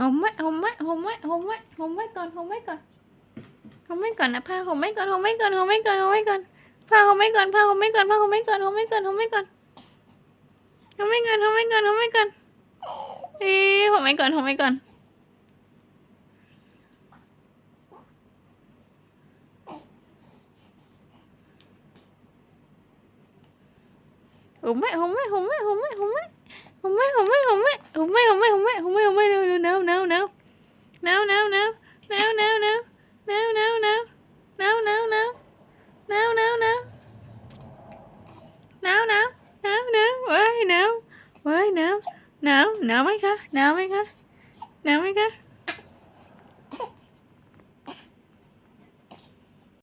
ห่มไว้ห่มไว้ห่มไว้ห่มไว้ห่มไว้ก่อนห่มไว้ก่อนห่มไว้ก่อนนะผ้าห่มไว้ก่อนห่มไว้ก่อนห่มไว้ก่อนห่มไว้ก่อนผ้าห่มไว้ก่อนผ้าห่มไว้ก่อนผ้าห่มไว้ก่อนห่มไว้ก่อนห่มไว้ก่อนห่มไว้ก่อนห่มไว้ก่อนห่มไว้ก่อนเอ๊ห่มไว้ก่อนห่มไว้ก่อนห่มไว้ห่มไว้ห่มไว้ห่มไว้ห่มไว้ห่มไว้ห่มไว้ห่มไว้ห่มไว้ห่มไว้ห่มไว้ห่มไว้ห่มไว้ no no no. No no no. No no no. No no no. No no no. No no. No no. Why no? Why no? No no mấy cơ no mấy cơ no mấy cơ